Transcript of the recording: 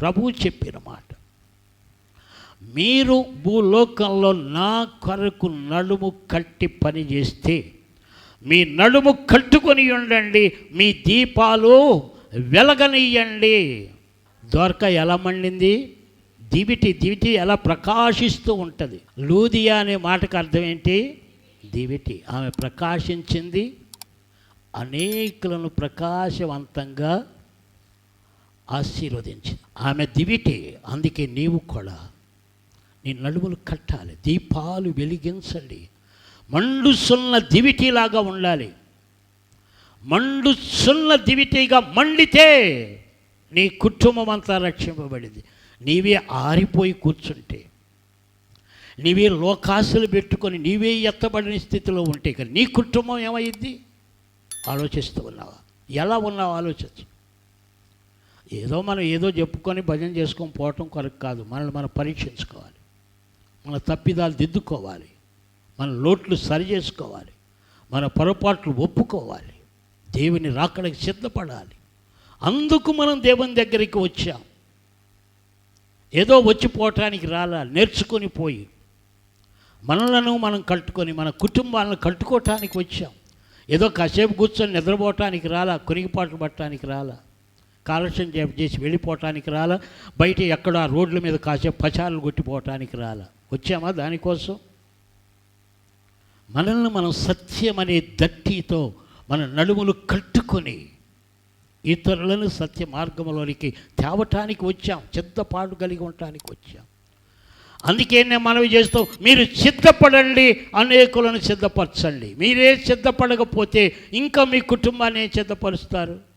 ప్రభువు చెప్పిన మాట. మీరు భూలోకంలో నా కొరకు నడుము కట్టి పని చేస్తే మీ నడుము కట్టుకొని ఉండండి మీ దీపాలు వెలగనియండి. దొరక ఎలా మండింది? దివిటి దివిటి ఎలా ప్రకాశిస్తూ ఉంటుంది. లూదియా అనే మాటకు అర్థం ఏంటి? దివిటి. ఆమె ప్రకాశించింది. అనేకులను ప్రకాశవంతంగా ఆశీర్వదించింది. ఆమె దివిటి అందుకే నీవు కూడా నీ నడుములు కట్టాలి దీపాలు వెలిగించండి. మండుసున్న దివిటిలాగా ఉండాలి. మండుసున్న దివిటిగా మండితే నీ కుటుంబం అంతా రక్షింపబడింది. నీవే ఆరిపోయి కూర్చుంటే నీవే లోకాసులు పెట్టుకొని నీవే ఎత్తబడిన స్థితిలో ఉంటే ఇక నీ కుటుంబం ఏమైంది ఆలోచిస్తూ ఉన్నావా? ఎలా ఉన్నావు ఆలోచించు. ఏదో మనం ఏదో చెప్పుకొని భజన చేసుకొని పోవటం కొరకు కాదు. మనల్ని మనం పరీక్షించుకోవాలి. మన తప్పిదాలు దిద్దుకోవాలి. మన లోట్లు సరి చేసుకోవాలి. మన పొరపాట్లు ఒప్పుకోవాలి. దేవుని రాకడానికి సిద్ధపడాలి. అందుకు మనం దేవుని దగ్గరికి వచ్చాం. ఏదో వచ్చిపోవటానికి రాలా నేర్చుకొని పోయి మనలను మనం కట్టుకొని మన కుటుంబాలను కట్టుకోవటానికి వచ్చాం. ఏదో కాసేపు కూర్చొని నిద్రపోవటానికి రాలా కొనిగిపాట్లు పట్టడానికి రాలా. కాలక్షన్ చేసి వెళ్ళిపోవటానికి రాలా. బయట ఎక్కడ రోడ్ల మీద కాసేపు పచారులు కొట్టిపోవటానికి రాలా. వచ్చామా దానికోసం? మనల్ని మనం సత్యం అనే దట్టితో మన నడుములు కట్టుకొని ఇతరులను సత్య మార్గంలోనికి తేవటానికి వచ్చాం. చిత్తపాటు కలిగి ఉండటానికి వచ్చాం. అందుకే నేను మనవి చేస్తూ మీరు సిద్ధపడండి అనేకులను సిద్ధపరచండి. మీరే సిద్ధపడకపోతే ఇంకా మీ కుటుంబాన్ని ఏం సిద్ధపరుస్తారు?